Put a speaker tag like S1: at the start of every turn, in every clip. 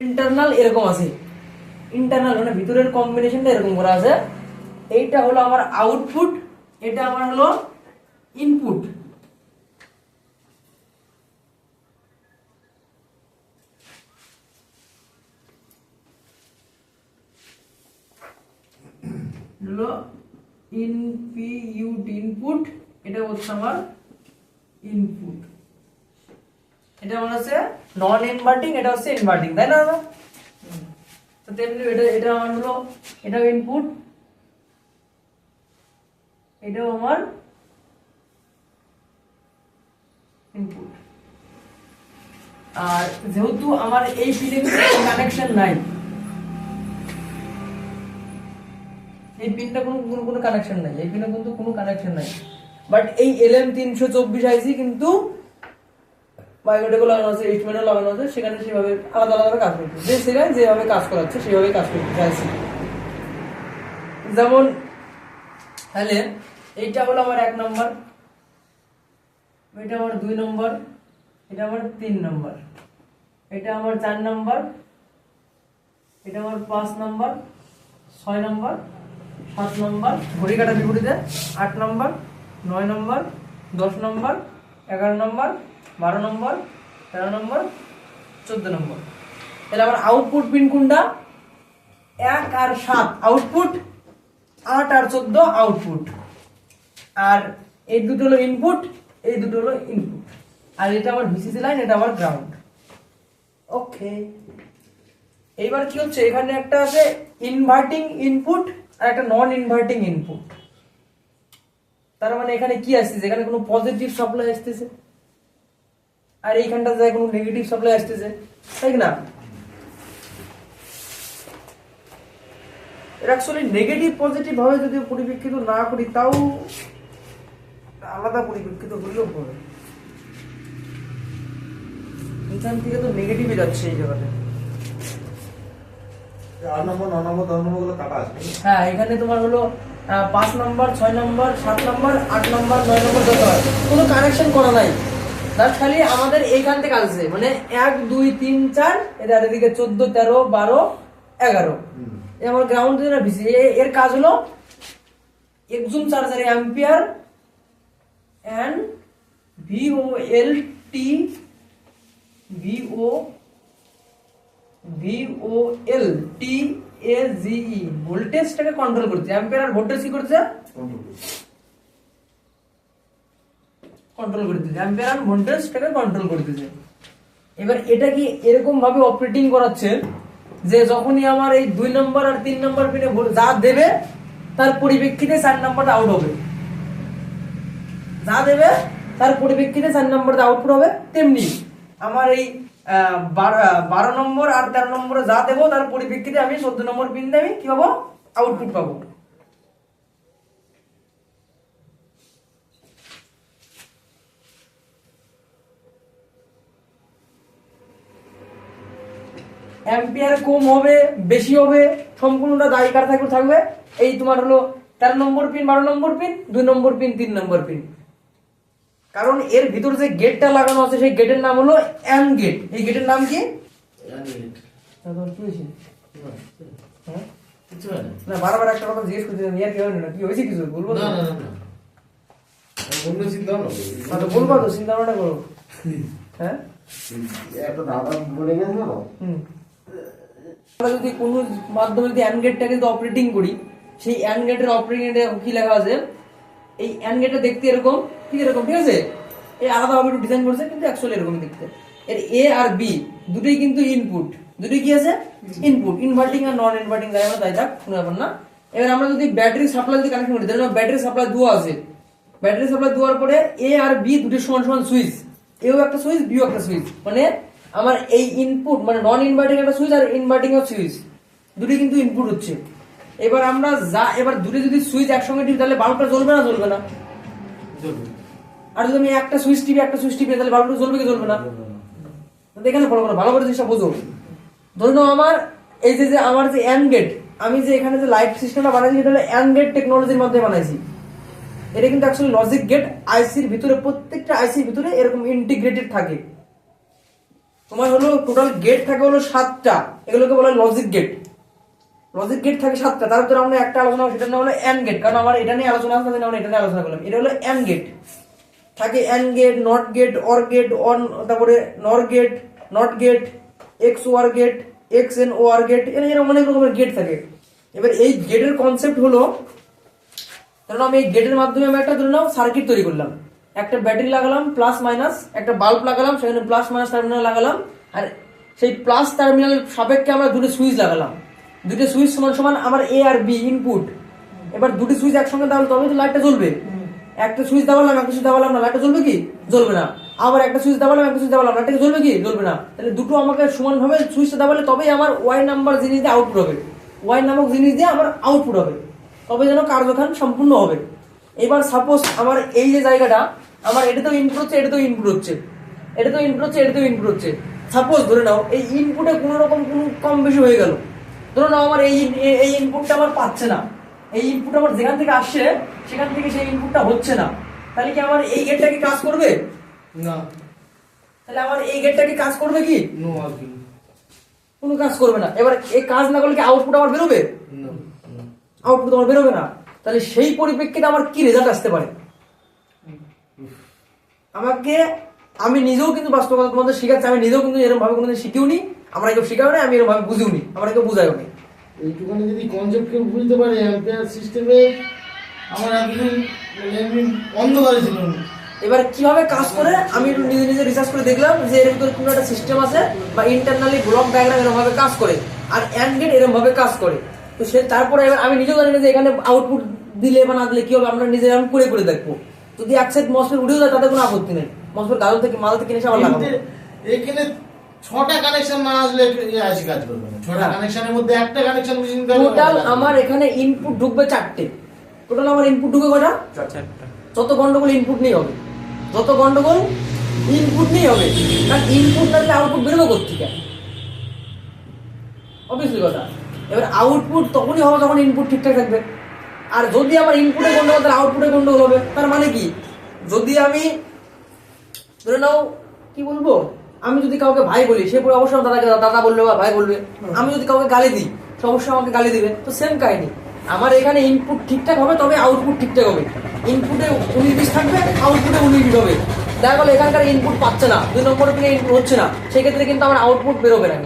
S1: Internal এরকম আছে। Internal মানে ভিতরের কম্বিনেশনটা এরকম করা আছে। এইটা হলো আমার আউটপুট এটা আমার হলো ইনপুট হলো ইনপিউট ইনপুট এটা হচ্ছে আমার ইনপুট এটা আমার হচ্ছে নন ইনভার্টিং এটা হচ্ছে ইনভার্টিং তাই না, দাদা? তো তেমনি এটা এটা আমার হলো, এটাও ইনপুট এটাও আমার ইনপুট আর যেহেতু আমার এই পিনে কানেকশন নাই, এই পিনটা কোনো কোনো কোনো কানেকশন নাই, এই পিনে কিন্তু কোনো কানেকশন নাই। বাট এই এলএম তিনশো চব্বিশ আইসি কিন্তু বায়োমেট্রিকও লাগানো আছে এইচমেনও লাগানো আছে, সেখানে সেভাবে আলাদা আলাদা কাজ করছে যে সেখানে যেভাবে কাজ করাচ্ছে সেভাবে কাজ করতে চাইছি যেমন, তাহলে এইটা হলো আমার এক নম্বর, এটা আমার দুই নম্বর, এটা আমার তিন নম্বর, এটা আমার চার নম্বর, এটা আমার পাঁচ নম্বর, ছয় নম্বর, সাত নম্বর, ঘড়ি কাটা বিপরীতে আট নম্বর, নয় নম্বর, দশ নম্বর, এগারো নম্বর বারো নম্বর, তেরো নম্বর, চোদ্দ নম্বর। তাহলে আমার আউটপুট পিন কোনটা? এক আর সাত। আউটপুট আট আর চোদ্দ আউটপুট আর এই দুটো হলো ইনপুট এই দুটো হলো ইনপুট আর এটা আমার ভিসিসি লাইন এটা আমার গ্রাউন্ড ওকে এইবার কি হচ্ছে? এখানে একটা আছে ইনভার্টিং ইনপুট আর একটা নন ইনভার্টিং ইনপুট তার মানে এখানে কি আসতেছে? এখানে কোনো পজিটিভ সাপ্লাই আসতেছে। আর এইখানটা যায় কোনো নেগেটিভ সাপ্লাই আসতেছে তাই না? অ্যাকচুয়ালি নেগেটিভ পজিটিভ ভাবে যদি পরিপ্রেক্ষিত না করি তাও আলাদা পরিপ্রেক্ষিত হলেও হবে। এখান থেকে তো নেগেটিভে যাচ্ছে এই জায়গাটা। হ্যাঁ এখানে তোমার হলো পাঁচ নম্বর ছয় নম্বর সাত নম্বর আট নম্বর নয় নম্বর দশ নম্বর কোনো কানেকশন করা নাই। তার খালি আমাদের এইখান থেকে আসছে মানে এক দুই তিন চার এদের এদিকে চোদ্দ তেরো বারো এগারো। আমার গ্রাউন্ড ভিসি এর কাজ হলো একজন charger ampere and V O L T V O V O L T A G E ভোল্টেজটাকে control করছে। অ্যাম্পিয়ার আর ভোল্টেজ কি করছে। কন্ট্রোল করে করতেছে অ্যাম্পিয়ার আর ভোল্টেজটাকে কন্ট্রোল করতেছে এবার এটা কি এরকম ভাবে অপারেটিং করাচ্ছে যে যখনই আমার এই দুই নম্বর আর তিন নম্বর পিনে যা দেবে, তার পরিপ্রেক্ষিতে চার নম্বরটা আউট হবে। যা দেবে, তার পরিপ্রেক্ষিতে চার নম্বরটা আউটপুট হবে তেমনি। আমার এই বারো নম্বর আর তেরো নম্বরে যা দেবো, তার পরিপ্রেক্ষিতে আমি চোদ্দ নম্বর পিন দিয়ে আমি কি পাবো? আউটপুট পাবো। অ্যাম্পিয়ার কম হবে বেশি হবে সম্পূর্ণটা দায়ী কার থাকবে থাকবে এই তোমার হলো তেরো নম্বর পিন বারো নম্বর পিন দুই নম্বর পিন তিন নম্বর পিন কারণ এর ভিতর যে গেটটা লাগানো আছে সেই গেটের নাম হলো অ্যান গেট এই গেটের নাম কি? হ্যাঁ? না। বারবার একটা কথা জিজ্ঞেস করছি ইয়ার কি হয় না কি হয়েছে কিছু? বলব? তো?
S2: অন্য চিন্তা ভাবনা করি।
S1: না তো বলব তো চিন্তা ভাবনা করো। হ্যাঁ?
S2: একটা দাদা বলে গেছে না
S1: হুম। আমরা যদি কোনো মাধ্যমে যদি অ্যান্ড গেটটাকে যদি অপারেটিং করি, সেই অ্যান্ড গেটের অপারেটিং এ কি লেখা আছে? এই অ্যান্ড গেটটা দেখতে এরকম, ঠিক এরকম, ঠিক আছে? এই আলাদা ভাবে ডিজাইন করছে, কিন্তু অ্যাকচুয়ালি এরকম দেখতে। এর এ আর বি দুটোই কিন্তু ইনপুট দুটোই কি আছে? ইনপুট ইনভার্টিং আর নন ইনভার্টিং যাই আমরা তাই থাক, কোনো ব্যাপার না। এবার আমরা যদি ব্যাটারি সাপ্লাই যদি কানেকশন করি ধরুন ব্যাটারি সাপ্লাই দুয়া আছে। ব্যাটারি সাপ্লাই দেওয়ার পরে এ আর বি দুটো সমান সমান সুইচ এও একটা সুইচ বিও একটা সুইচ মানে আমার এই ইনপুট মানে নন ইনভার্টিং একটা সুইচ আর ইনভার্টিং এর সুইচ দুটি কিন্তু ইনপুট হচ্ছে। এবার আমরা যা এবার দুটো যদি সুইচ একসঙ্গে টিপি তাহলে বাল্বটা জ্বলবে না জ্বলবে না? আর যদি আমি একটা সুইচ টিপি একটা সুইচ টিপি তাহলে বাল্বটা জ্বলবে কি জ্বলবে না? তো এখানে ফলো করো ভালো করে জিনিসটা বোঝো। ধরে নাও আমার এই যে যে আমার যে অ্যান্ড গেট আমি যে এখানে যে লাইট সিস্টেমটা বানাইছি এটা হলো অ্যান্ড গেট টেকনোলজির মাধ্যমে বানাইছি। এটা কিন্তু অ্যাকচুয়ালি লজিক গেট আইসির ভিতরে প্রত্যেকটা আইসির ভিতরে এরকম ইন্টিগ্রেটেড থাকে। তোমার হলো টোটাল গেট থাকে হলো সাতটা। এগুলোকে বলা লজিক গেট লজিক গেট থাকে সাতটা। তার ভিতরে আমরা একটা আলোচনা সেটার নাম হলো এন গেট কারণ আমার এটা নিয়ে আলোচনা আছে আমরা এটা নিয়ে আলোচনা করলাম। এটা হলো এন গেট থাকে and gate not gate or gate on তারপরে NOR gate not gate XOR gate XNOR gate এরকম অনেক রকমের গেট থাকে। এবার এই গেটের কনসেপ্ট হলো কারণ আমি এই গেটের মাধ্যমে আমি একটা ধরে নাও সার্কিট তৈরি করলাম। একটা ব্যাটারি লাগালাম প্লাস মাইনাস একটা বাল্ব লাগালাম, সেখানে প্লাস মাইনাস টার্মিনাল লাগালাম, আর সেই প্লাস টার্মিনাল সাপেক্ষে আমরা দুটো সুইচ লাগালাম। দুটো সুইচ সমান সমান আমার এ আর বি ইনপুট এবার দুটি সুইচ একসঙ্গে দাঁড়াল তবে তো লাইটটা জ্বলবে। একটা সুইচ দাবালাম, একটা সুইচ দাবালাম না লাইটটা জ্বলবে কি? জ্বলবে না। আবার একটা সুইচ দাবালাম, একটা সুইচ দাবালাম লাইটটা জ্বলবে কি? জ্বলবে না। তাহলে দুটো আমাকে সমানভাবে সুইচটা দাবালে তবেই আমার ওয়াই নাম্বার জিনিস দিয়ে আউটপুট হবে। ওয়াই নামক জিনিস দিয়ে আমার আউটপুট হবে। তবে যেন কার্যখান সম্পূর্ণ হবে। এবার সাপোজ আমার এই যে জায়গাটা আমার এটা তো ইনপুট হচ্ছে এটা তো ইনপুট হচ্ছে। এটা তো ইনপুট হচ্ছে এটাতেও ইনপুট হচ্ছে। সাপোজ ধরে নাও এই ইনপুটে কোনো রকম কোনো কম বেশি হয়ে গেল। ধরে নাও আমার এই এই- ইনপুটটা আমার পাচ্ছে না। এই ইনপুট আমার যেখান থেকে আসছে সেখান থেকে সেই ইনপুটটা হচ্ছে না। তাহলে কি আমার এই গেটটা কি কাজ করবে?
S3: না।
S1: তাহলে আমার এই গেটটা কি কাজ করবে কি?
S3: নো
S1: কোনো কাজ করবে না। এবার এই কাজ না করলে কি আউটপুট আমার বেরোবে?
S3: নো
S1: আউটপুট আমার বেরোবে না। তাহলে সেই পরিপ্রেক্ষিতে আমার কি রেজাল্ট আসতে পারে? আমাকে আমি নিজেও কিন্তু বাস্তবতা তোমাদের শিখাচ্ছি আমি নিজেও কিন্তু এরকম ভাবে কোনোদিন শিখিও নি আমরা কেউ শিখাও না আমি এরকম ভাবে বুঝিও নি আমরা কেউ বুঝাইও নি
S3: এইটুখানি যদি কনসেপ্ট কেউ বুঝতে পারে অ্যাম্পিয়ার সিস্টেমে আমার অন্ধকারে ছিল
S1: এবার কীভাবে কাজ করে আমি একটু নিজে নিজে রিসার্চ করে দেখলাম যে এর ভিতরে কোনো একটা সিস্টেম আছে বা ইন্টারনালি ব্লক ডায়াগ্রাম এরকম ভাবে কাজ করে আর অ্যান্ড গেট এরকম ভাবে কাজ করে। তো সে তারপরে এবার আমি নিজেও জানি না যে এখানে আউটপুট দিলে বা না দিলে কি হবে আমরা নিজে করে করে দেখব। যদি এক সাইড মসফেট উঠেও যায় তাতে কোনো আপত্তি নেই। মসফেট গাজল থেকে মাল থেকে কিনে এসে আবার লাগাবো
S3: এখানে ছটা কানেকশন না আসলে আইসি কাজ করবে না। ছটা
S1: হ্যাঁ।
S3: কানেকশনের মধ্যে একটা কানেকশন মেশিন
S1: টোটাল আমার এখানে ইনপুট ঢুকবে চারটে। টোটাল আমার ইনপুট ঢুকে কটা? যত গন্ডগোল ইনপুট নিয়ে হবে। যত গন্ডগোল ইনপুট নিয়ে হবে। কারণ ইনপুট দিলে আউটপুট বেরোবে কোথেকে অবভিয়াসলি কথা। এবার আউটপুট তখনই হবে যখন ইনপুট ঠিকঠাক থাকবে। আর যদি আমার ইনপুটে গন্ডগোল, তাহলে আউটপুটে গন্ডগোল হবে। তার মানে কি? যদি আমি, ধরে নাও, কি বলব? আমি যদি কাউকে ভাই বলি, সে পুরো অবশ্যই দাদাকে দাদা বলবে বা ভাই বলবে, আমি যদি কাউকে গালি দিই, সে অবশ্যই আমাকে গালি দিবে। তো সেম কাহিনী। আমার এখানে ইনপুট ঠিকঠাক হবে, তবে আউটপুট ঠিকঠাক হবে। ইনপুটে উনিশ বিশ থাকবে আউটপুটে উনিশ বিশ হবে। দেখা গেলো, এখানকার ইনপুট পাচ্ছে না, দুই নম্বরে থেকে ইনপুট হচ্ছে না। সেক্ষেত্রে কিন্তু আমার আউটপুট বেরোবে না।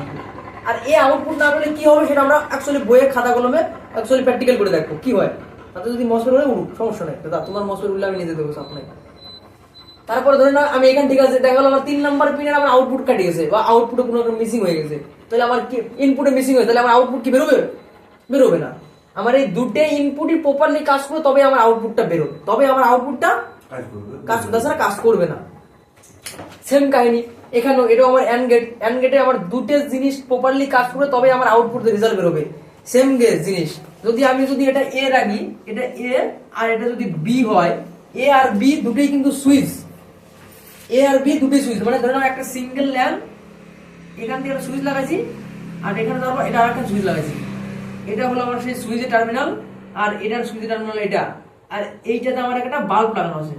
S1: আর এই আউটপুট না পেলে কি হবে, সেটা আমরা অ্যাকচুয়ালি বইয়ের খাতা কলমে অ্যাকচুয়ালি প্র্যাকটিক্যাল করে দেখব, কি হয়? তাতে যদি মসফেট হলে উঠুক সমস্যা নেই। দাদা তোমার মসফেট উঠলে আমি নিজে দেবো সাপ্লাই তারপরে ধরে না আমি এখান ঠিক আছে দেখা গেলো আমার তিন নাম্বার পিনের আমার আউটপুট কাটি গেছে বা আউটপুটে কোনো একটা মিসিং হয়ে গেছে। তাহলে আমার কি ইনপুটে মিসিং হয়ে তাহলে আমার আউটপুট কি বেরোবে? বেরোবে না। আমার এই দুটো ইনপুটই প্রপারলি কাজ করে তবে আমার আউটপুটটা বেরোবে। তবে আমার আউটপুটটা
S2: কাজ করবে।
S1: তাছাড়া কাজ করবে না। সেম কাহিনী। এখানেও এটাও আমার অ্যান্ড গেট অ্যান্ড গেটে আমার দুটো জিনিস প্রপারলি কাজ করে তবে আমার আউটপুট রেজাল্ট বেরোবে। সেম গেট জিনিস। যদি আমি যদি এটা এ রাখি, এটা এ আর এটা যদি বি হয় এ আর বি দুটোই কিন্তু সুইচ। এ আর বি দুটোই সুইচ মানে ধরে নাও একটা সিঙ্গেল ল্যাম্প, এখান থেকে একটা সুইচ লাগাইছি, আর এখানে ধরো এটা আরেকটা সুইচ লাগাইছি। এটা হলো আমার সেই সুইচের টার্মিনাল, আর এটার সুইচের টার্মিনাল এটা। আর এইটাতে আমার একটা বাল্ব লাগানো আছে।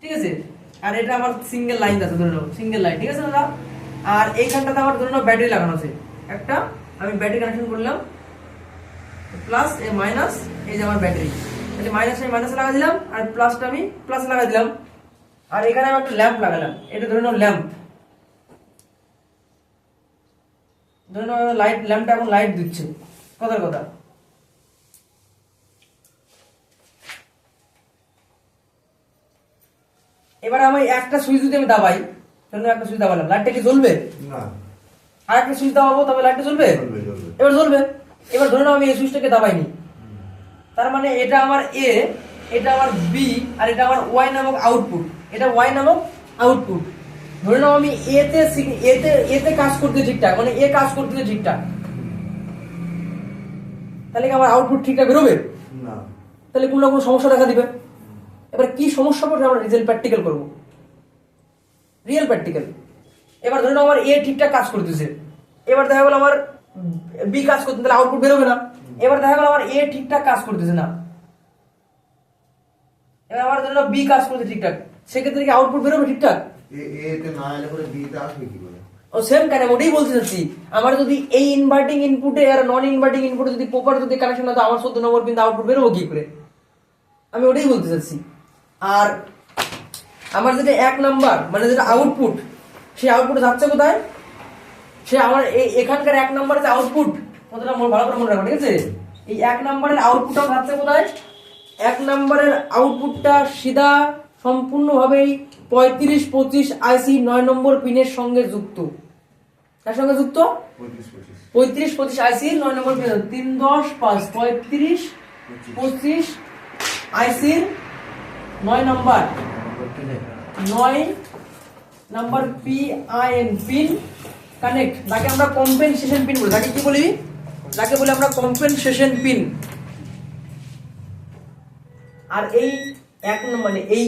S1: ঠিক আছে? আর এটা আমার সিঙ্গেল লাইন আছে, ধরে নাও, সিঙ্গেল লাইন। ঠিক আছে দাদা? আর এইখানটাতে আমার ধরে নাও ব্যাটারি লাগানো আছে। একটা, আমি ব্যাটারি কানেকশন করলাম। প্লাস এ মাইনাস এই যে আমার ব্যাটারি তাহলে মাইনাস আমি মাইনাসে লাগা দিলাম আর প্লাসটা আমি প্লাসে লাগা দিলাম। আর এখানে আমি একটা ল্যাম্প লাগালাম এটা ধরে নাও ল্যাম্প ধরে নাও লাইট ল্যাম্পটা এখন লাইট দিচ্ছে কথার কথা। এবার আমি একটা সুইচ যদি আমি দাবাই ধরে একটা সুইচ দাবালাম লাইটটা কি জ্বলবে?
S2: না।
S1: আর একটা সুইচ দাবাবো তবে লাইটটা জ্বলবে। এবার জ্বলবে। এবার ধরে নাও আমি এই সুইচটাকে দাবাইনি। তার মানে এটা আমার এ এটা আমার বি আর এটা আমার ওয়াই নামক আউটপুট এটা ওয়াই নামক আউটপুট ধরে নাও আমি এতে এতে এতে কাজ করতে ঠিকঠাক মানে এ কাজ করতে ঠিকঠাক। তাহলে কি আমার আউটপুট ঠিকঠাক বেরোবে?
S2: না।
S1: তাহলে কোনো না কোনো সমস্যা দেখা দিবে। এবার কি সমস্যা পড়বে আমরা রিজেল প্র্যাকটিক্যাল করব। রিয়েল প্র্যাকটিক্যাল এবার ধরে নাও আমার এ ঠিকঠাক কাজ করতেছে। এবার দেখা গেল আমার বি কাজ করতে তাহলে আউটপুট বেরোবে না। এবার দেখা গেল আমার এ ঠিকঠাক কাজ করতেছে না। এবার আমার ধরে বি কাজ করতে ঠিকঠাক। সেক্ষেত্রে কি আউটপুট বেরোবে ঠিকঠাক? ও সেম কেন ওটাই বলতে চাচ্ছি। আমার যদি এই ইনভার্টিং ইনপুটে আর নন ইনভার্টিং ইনপুটে যদি প্রপার যদি কানেকশন না আমার চোদ্দ নম্বর পিন আউটপুট বেরোবো কি করে? আমি ওটাই বলতে চাচ্ছি। আর আমার যেটা এক নাম্বার মানে যেটা আউটপুট সেই আউটপুট যাচ্ছে কোথায়? সে আমার এই এখানকার এক নম্বরের যে আউটপুট কথাটা ভালো করে মনে রাখো ঠিক আছে? এই এক নম্বরের আউটপুটটা যাচ্ছে কোথায়? এক নম্বরের আউটপুটটা সিধা সম্পূর্ণভাবেই পঁয়ত্রিশ পঁচিশ আইসি নয় নম্বর পিনের সঙ্গে যুক্ত। তার সঙ্গে যুক্ত?
S2: পঁয়ত্রিশ পঁচিশ।
S1: পঁয়ত্রিশ পঁচিশ আইসি নয় নম্বর পিন তিন দশ পাঁচ পঁয়ত্রিশ পঁচিশ আইসির নয় নম্বর। নয় number P I N pin connect যাকে আমরা কম্পেনসেশন পিন বলি তাকে কি বলি? যাকে বলি আমরা কম্পেনসেশন পিন আর এই এক মানে এই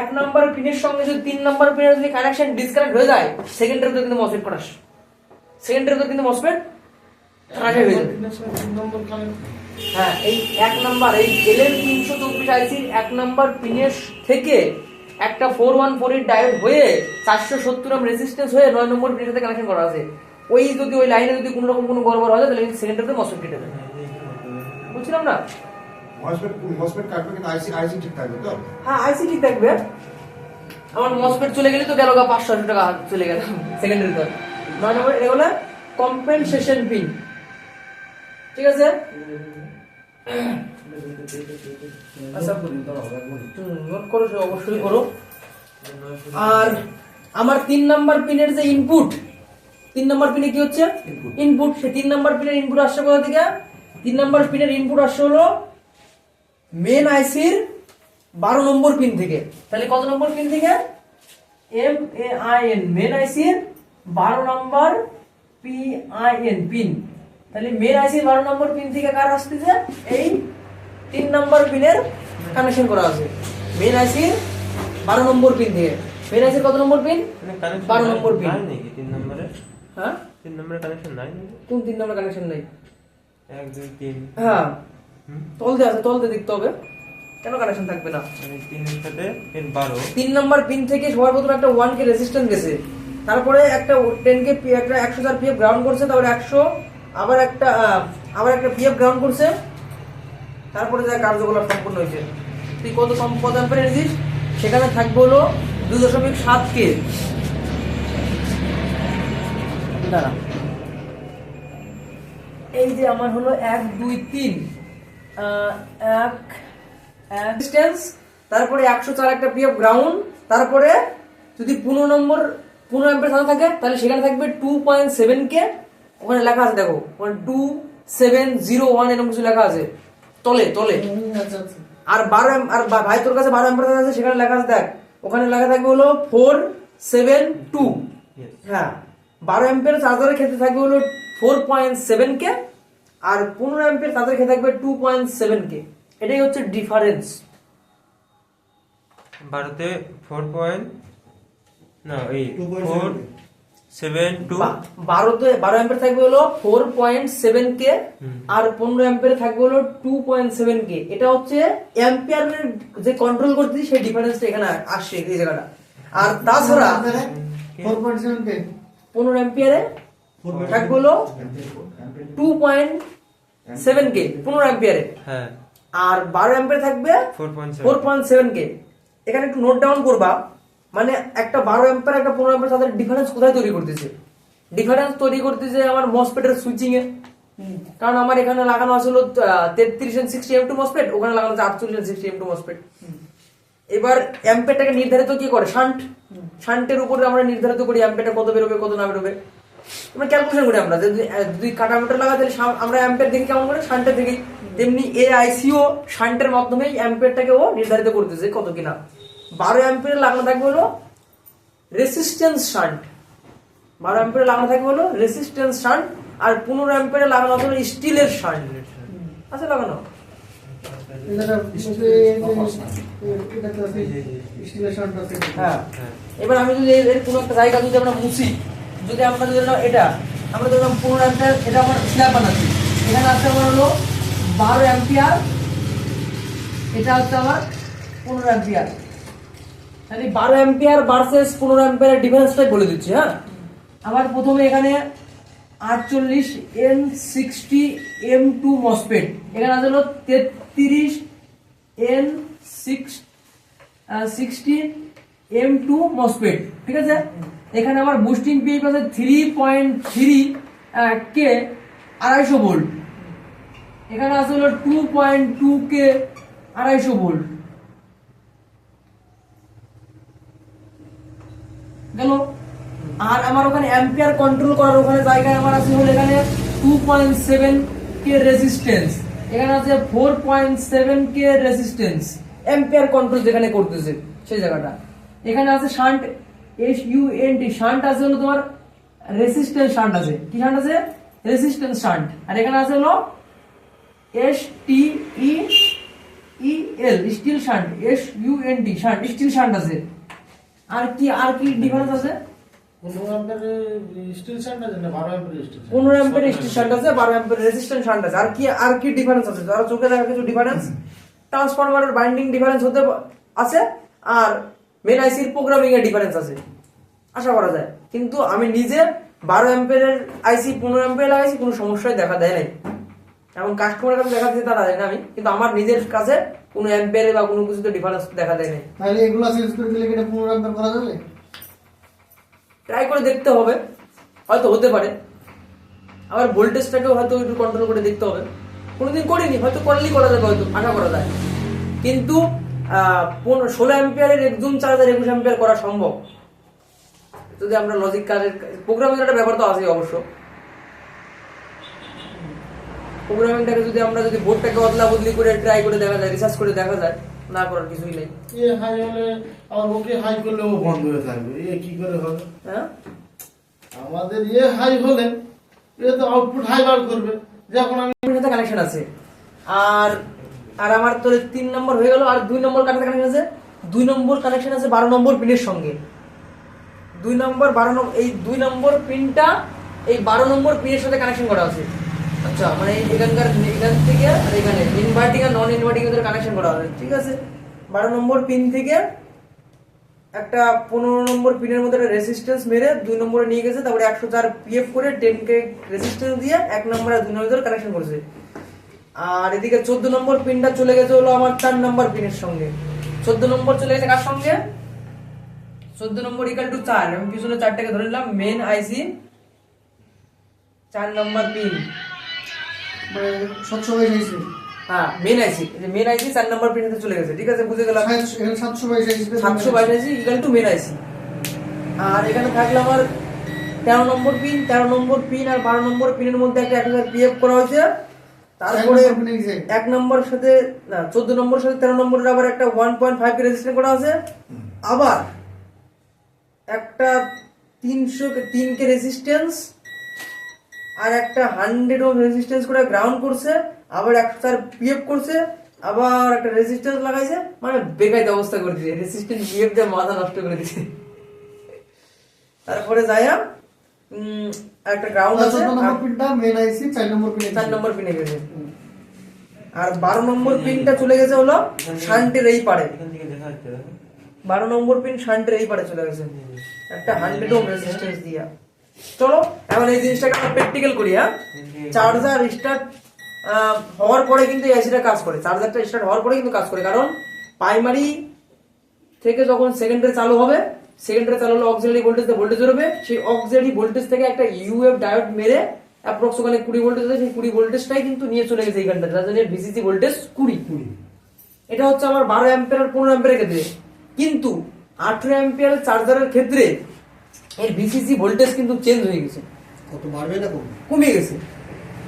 S1: এক নাম্বার পিনের সঙ্গে যদি তিন নাম্বার পিনের যদি কানেকশন ডিসকানেক্ট হয়ে যায় সেকেন্ডের তো কিন্তু মসফেট করাস সেকেন্ডের তো কিন্তু মসফেট হয়ে
S3: কানেক্ট
S1: হ্যাঁ এই এক নাম্বার, এই এলএন তিনশো চব্বিশ আইসির এক নাম্বার পিনের থেকে একটা four one four eight diode হয়ে চারশো সত্তর এম রেজিস্ট্যান্স হয়ে নয় নম্বর পিনের সাথে কানেকশন করা আছে। ওই যদি ওই লাইনে যদি কোনো রকম কোনো গড়বড় হয় তাহলে সেকেন্ডারিতে মসফেট কেটে দেবে। বুঝছিলাম না?
S2: মসপেট মসপেট কাটবে কিন্তু আইসি আইসি ঠিক থাকবে তো?
S1: হ্যাঁ আইসি ঠিক থাকবে। আমার মসফেট চলে গেলে তো গেল গা পাঁচশো টাকা চলে গেল সেকেন্ডারি নয় নম্বর এগুলো কম্পেনসেশন পিন ঠিক আছে? নোট করো সে অবশ্যই করো। আর আমার তিন নাম্বার পিনের যে ইনপুট তিন নাম্বার পিনে কি হচ্ছে? ইনপুট সে তিন নাম্বার পিনের ইনপুট আসছে কোথা থেকে? তিন নাম্বার পিনের ইনপুট আসছে হলো মেন আইসির বারো নম্বর পিন থেকে। তাহলে কত নম্বর পিন থেকে? M A I N main আইসির বারো number P I N pin তাহলে মেন আইসির বারো নম্বর পিন থেকে কার আসতেছে? এই তিন নম্বর পিনের কানেকশন করা আছে। মেন আইসির বারো নম্বর পিন থেকে। মেন আইসির কত নম্বর পিন বারো নম্বর পিন
S4: তিন নম্বরে?
S1: হ্যাঁ?
S4: তিন নম্বরে কানেকশন নাই
S1: কোন তিন নম্বর কানেকশন নেই?
S4: এক দুই তিন।
S1: হ্যাঁ। তলতে আছে তলতে দেখতে হবে। কেন কানেকশন থাকবে না?
S4: মানে তিনের সাথে এর বারো।
S1: তিন নাম্বার পিন থেকে সবার প্রথমে একটা ওয়ান কে রেজিস্ট্যান্স গেছে। তারপরে একটা টেন কে একটা একশো চার পিএফ গ্রাউন্ড করছে তারপরে একশো আবার একটা আবার একটা পিএফ গ্রাউন্ড করছে। তারপরে যা কার্যকলাপ সম্পূর্ণ হয়েছে। তুই কত কম কত অ্যাম্পের এনেছিস সেখানে থাকবে হলো দুই দশমিক সাত কে। দাঁড়া। এই যে আমার হলো এক দুই তিন। এক distance, তারপরে একশো চার একটা পিএফ গ্রাউন্ড তারপরে যদি পনেরো নম্বর পনেরো অ্যাম্পের থাকে তাহলে সেখানে থাকবে টু পয়েন্ট সেভেন কে। ওখানে লেখা আছে দেখো ওখানে টু সেভেন জিরো ওয়ান এরকম কিছু লেখা আছে। তলে তলে। আর বারো আর ভাই তোর কাছে বারো অ্যাম্পের আছে সেখানে লেখা আছে দেখ। ওখানে লেখা থাকবে হলো ফোর সেভেন টু হ্যাঁ বারো অ্যাম্পের চার্জারের ক্ষেত্রে থাকবে হলো ফোর পয়েন্ট সেভেন কে আর পনেরো অ্যাম্পের চার্জারের ক্ষেত্রে থাকবে টু পয়েন্ট সেভেন কে এটাই হচ্ছে ডিফারেন্স
S4: বারোতে ফোর পয়েন্ট না এই
S2: 2.7
S4: ফোর সেভেন টু
S1: বারোতে বারো অ্যাম্পের থাকবে হলো ফোর পয়েন্ট সেভেন কে আর পনেরো অ্যাম্পের থাকবে হলো টু পয়েন্ট সেভেন কে এটা হচ্ছে অ্যাম্পিয়ারের যে কন্ট্রোল করতেছি সেই ডিফারেন্সটা এখানে আসছে এই জায়গাটা। আর তাছাড়া
S3: ফোর পয়েন্ট সেভেন কে
S1: পনেরো অ্যাম্পিয়ারে থাকবে হলো টু পয়েন্ট সেভেন কে পনেরো অ্যাম্পিয়ারে
S4: হ্যাঁ।
S1: আর বারো অ্যাম্পিয়ার থাকবে
S4: ফোর পয়েন্ট
S1: সেভেন কে এখানে একটু নোট ডাউন করবা। মানে একটা বারো অ্যাম্পিয়ার একটা পনেরো অ্যাম্পিয়ার তাদের ডিফারেন্স কোথায় তৈরি করতেছে? ডিফারেন্স তৈরি করতেছে আমার মসপেটের সুইচিং এ। কারণ আমার এখানে লাগানো আছে হলো তেত্রিশ and sixty M two MOSFET ওখানে লাগানো আছে আটচল্লিশ and sixty M two MOSFET এবার অ্যাম্পেরটাকে নির্ধারিত কি করে? শান্ট শান্টের উপরে আমরা নির্ধারিত করি অ্যাম্পেরটা কত বেরোবে কত না বেরোবে। আমরা ক্যালকুলেশন করি আমরা যদি কাটা মিটার লাগাই তাহলে আমরা অ্যাম্পের দেখি কেমন করে? শান্টের দেখি। তেমনি এআইসিও আইসিও শান্টের মাধ্যমে অ্যাম্পেরটাকে ও নির্ধারিত করতেছে কত কিনা। বারো অ্যাম্পের লাগানো থাকবে হলো রেসিস্টেন্স শান্ট বারো অ্যাম্পের লাগানো থাকবে হলো রেসিস্টেন্স শান্ট আর পনেরো অ্যাম্পের লাগানো হলো স্টিলের শান্ট আছে লাগানো হ্যাঁ। এবার আমি যদি এর- এর কোনো একটা জায়গা যদি আমরা মুছি যদি আমরা যদি এটা আমরা ধরলাম পনেরো অ্যাম্পিয়ার এটা আমার স্ল্যাব বানাচ্ছি। এখানে আছে আমার হলো বারো অ্যাম্পিয়ার এটা হচ্ছে আমার পনেরো অ্যাম্পিয়ার। তাহলে বারো অ্যাম্পিয়ার ভার্সেস পনেরো অ্যাম্পিয়ারের ডিফারেন্সটাই বলে দিচ্ছি হ্যাঁ? আমার প্রথমে এখানে আটচল্লিশ M sixty M two MOSFET এখানে আছে হলো তেত্রিশ N six sixty M two MOSFET ঠিক আছে? এখানে আমার বুস্টিং পিএইচ আছে থ্রি পয়েন্ট থ্রি কে আড়াইশো ভোল্ট এখানে আছে হলো টু পয়েন্ট টু কে আড়াইশো ভোল্ট গেল আর আমার ওখানে অ্যাম্পিয়ার কন্ট্রোল করার ওখানে জায়গায় আমার আছে হলো এখানে two point seven K resistance এখানে আছে four point seven K resistance ampere control যেখানে করতেছে, সেই জায়গাটা। এখানে আছে shunt S U N T shunt আছে হলো তোমার রেসিস্ট্যান্স শান্ট আছে। কি শান্ট আছে? রেসিস্ট্যান্স শান্ট আর এখানে আছে হলো S T E E L steel shunt S U N T shunt steel shunt আছে। আর কি আর কি ডিফারেন্স আছে?
S3: স্টিল শান্ট আছে না স্টিল
S1: স্টিল শান্ট আছে বারো অ্যাম্পের রেজিস্ট্যান্স শান্ট আছে। আর কি আর কি ডিফারেন্স আছে? যারা চোখে দেখা কিছু ডিফারেন্স ট্রান্সফরমারের বাইন্ডিং ডিফারেন্স হতে আছে আর মেন আইসির প্রোগ্রামিং এর ডিফারেন্স আছে। আশা করা যায়। কিন্তু আমি নিজে বারো অ্যাম্পের আইসি পনেরো অ্যাম্পের লাগাইছি কোনো সমস্যাই দেখা দেয় নাই। এবং কাস্টমারের কাছে দেখা দিতে তারা দেয় না আমি। কিন্তু আমার নিজের কাছে কোনো অ্যাম্পের বা কোনো কিছুতে ডিফারেন্স দেখা দেয় নাই
S3: তাহলে এগুলো চেঞ্জ করে দিলে কি এটা পনেরো অ্যাম্পিয়ার করা যাবে?
S1: ট্রাই করে দেখতে হবে হয়তো হতে পারে। আবার ভোল্টেজটাকেও হয়তো একটু কন্ট্রোল করে দেখতে হবে। কোনোদিন করিনি হয়তো করলেই করা যাবে হয়তো আশা করা যায়। কিন্তু ষোলো অ্যাম্পিয়ারের একদম চার্জার একুশ অ্যাম্পিয়ার করা সম্ভব। যদি আমরা লজিক কাজের প্রোগ্রামিং একটা ব্যাপার তো আছেই অবশ্য। প্রোগ্রামিংটাকে যদি আমরা যদি বোর্ডটাকে অদলা বদলি করে ট্রাই করে দেখা যায় রিসার্চ করে দেখা যায় না করার কিছুই নেই।
S3: এ হাই হলে আবার ওকে হাই করলে ও বন্ধ হয়ে থাকবে। এ কি করে হবে?
S1: হ্যাঁ?
S3: আমাদের ইয়ে হাই হলে এ তো আউটপুট হাই বার করবে। যখন আমি
S1: সাথে কানেকশন আছে। আর আর আমার তোর তিন নম্বর হয়ে গেল আর দুই নম্বর কানেকশন আছে? দুই নম্বর কানেকশন আছে বারো নম্বর পিনের সঙ্গে। দুই নম্বর বারো নম্বর এই দুই নম্বর পিনটা এই বারো নম্বর পিনের সাথে কানেকশন করা আছে। আচ্ছা মানে এখানকার এখান থেকে আর এখানে ইনভার্টিং আর নন ইনভার্টিং এদের কানেকশন করা হবে, ঠিক আছে? বারো নম্বর পিন থেকে একটা পনেরো নম্বর পিনের মধ্যে একটা রেজিস্ট্যান্স মেরে দুই নম্বরে নিয়ে গেছে, তারপরে একশো চার পিএফ করে টেন কে রেজিস্ট্যান্স দিয়ে এক নম্বর আর দুই নম্বর কানেকশন করেছে। আর এদিকে চোদ্দ নম্বর পিনটা চলে গেছে হলো আমার চার নম্বর পিনের সঙ্গে। চোদ্দ নম্বর চলে গেছে কার সঙ্গে? চোদ্দ নম্বর ইকাল টু চার, আমি পিছনে চারটাকে ধরে নিলাম মেন আইসি চার নম্বর পিন
S2: সাতশো বাইশ আইসি।
S1: হ্যাঁ মেন আইসি মেন আইসি চার নম্বর পিনে চলে গেছে ঠিক আছে বুঝে গেলাম?
S2: সাতশো বাইশ আইসি।
S1: সাতশো বাইশ IC equal to main IC আর এখানে থাকল আমার তেরো নম্বর পিন তেরো নম্বর পিন আর বারো নম্বর পিনের মধ্যে একটা এক হাজার পিএফ করা হয়েছে। তারপরে
S2: এক নম্বর
S1: সাথে না চোদ্দ নম্বরের সাথে তেরো নম্বরের আবার একটা ওয়ান পয়েন্ট ফাইভ রেজিস্টার করা আছে আবার একটা তিনশো তিন কে রেজিস্ট্যান্স আর একটা হান্ড্রেড ওম রেজিস্ট্যান্স করে গ্রাউন্ড করছে আবার একটা পিএফ করছে আবার একটা রেজিস্ট্যান্স লাগাইছে মানে বেকায়িত অবস্থা করে দিয়েছে রেজিস্ট্যান্স পিএফ দিয়ে মাথা নষ্ট করে দিয়েছে তারপরে উম, একটা গ্রাউন্ড আছে
S2: নম্বর পিনটা মেন আইসি চার নম্বর পিন
S1: চার নম্বর পিনে গেছে। আর বারো নম্বর পিনটা চলে গেছে হলো শান্টের এই পারে
S4: এখান থেকে দেখা যাচ্ছে দেখো।
S1: বারো নম্বর পিন শান্টের এই পারে চলে গেছে। একটা হান্ড্রেড ওম রেজিস্ট্যান্স দিয়া। চলো এখন এই জিনিসটাকে আমরা প্র্যাকটিক্যাল করি হ্যাঁ? চার্জার স্টার্ট হওয়ার পরে কিন্তু এই আইসিটা কাজ করে। চার্জারটা স্টার্ট হওয়ার পরে কিন্তু কাজ করে কারণ প্রাইমারি থেকে যখন সেকেন্ডারি চালু হবে সেকেন্ডারি চালু হলে অক্সিলারি ভোল্টেজ ভোল্টেজ বেরোবে। সেই অক্সিলারি ভোল্টেজ থেকে একটা ইউএফ ডায়োড মেরে অ্যাপ্রক্স ওখানে কুড়ি ভোল্টেজ আছে সেই কুড়ি ভোল্টেজটাই কিন্তু নিয়ে চলে গেছে এইখানটা। যার জন্য ভিসিসি ভোল্টেজ কুড়ি। এটা হচ্ছে আমার বারো অ্যাম্পিয়ার পনেরো অ্যাম্পিয়ারের ক্ষেত্রে। কিন্তু আঠেরো অ্যাম্পিয়ার চার্জারের ক্ষেত্রে এর ভিসিসি ভোল্টেজ কিন্তু চেঞ্জ হয়ে গেছে।
S2: কত বাড়বে না কম
S1: কমে গেছে।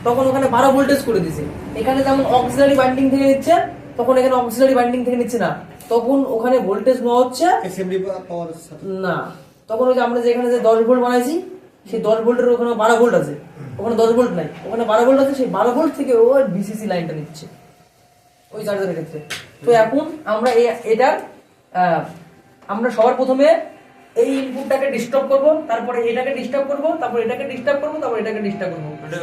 S1: তখন ওখানে বারো ভোল্টেজ করে দিছে এখানে যেমন অক্সিলারি বাইন্ডিং থেকে নিচ্ছে তখন এখানে অক্সিলারি বাইন্ডিং থেকে নিচ্ছে না। তখন ওখানে ভোল্টেজ নেওয়া হচ্ছে।
S2: এসএমডি পাওয়ার
S1: না। তখন ওই যে আমরা যেখানে যে দশ ভোল্ট বানাইছি সেই দশ ভোল্টের ওখানে বারো ভোল্ট আছে। ওখানে দশ ভোল্ট নাই। ওখানে বারো ভোল্ট আছে সেই বারো ভোল্ট থেকে ও বিসিসি লাইনটা নিচ্ছে। ওই চার্জারের ক্ষেত্রে। তো এখন আমরা এটার আমরা সবার প্রথমে এই ইনপুটটাকে ডিস্টার্ব করব তারপরে এটাকে ডিস্টার্ব করব তারপর এটাকে ডিস্টার্ব করব তারপর এটাকে ডিস্টার্ব করব।
S4: ওটা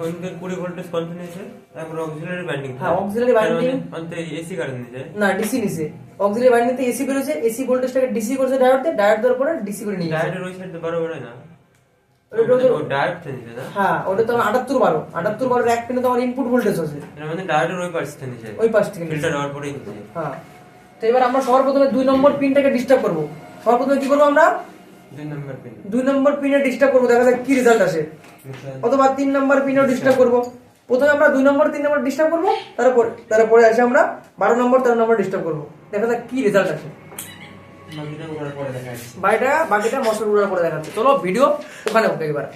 S4: ওইখানে কুড়ি ভোল্টেজ কন্টিনিউছে তারপর অক্সিলারি বাইন্ডিং
S1: হ্যাঁ, auxiliary binding।
S4: অন্তে এসি কারেন্ট নিছে
S1: না ডিসি নিছে অক্সিলারি বাইন্ডিং থেকে এসি বেরোছে এসি ভোল্টেজটাকে ডিসি করেছে ডায়োডে ডায়োড দেওয়ার পরে ডিসি করে নিয়ে গেছে।
S4: ডায়োডের ওই সাইডে বারো বেরোয় না?
S1: তো-
S4: ডায়োড
S1: হ্যাঁ ওটা তো আটাত্তর বারো। আটাত্তর বারোর এক পিনে তো ইনপুট ভোল্টেজ আছে।
S4: ডায়োডের ওই পাশ থেকে
S1: ওই পাশ থেকে নিচে।
S4: ফিল্টার হওয়ার পরেই
S1: হ্যাঁ। তো এবার আমরা সবার প্রথমে দুই নম্বর পিনটাকে ডিস্টার্ব করব। সবার প্রথমে কি করব আমরা?
S4: দুই নম্বর পিন
S1: পিনে ডিস্টার্ব করব দেখা যাক কি রেজাল্ট আসে। অথবা তিন নম্বর পিনেও ডিস্টার্ব করব। প্রথমে আমরা দুই নম্বর তিন নম্বর ডিস্টার্ব করব তারপর তারপরে আসে আমরা বারো নম্বর তেরো নম্বর ডিস্টার্ব করব। দেখা যাক কি রেজাল্ট আসে।
S4: বাকিটা পরে
S1: বাকিটা মশলা গুঁড়া করে দেখাচ্ছে। চলো ভিডিও ওখানে হোক এবার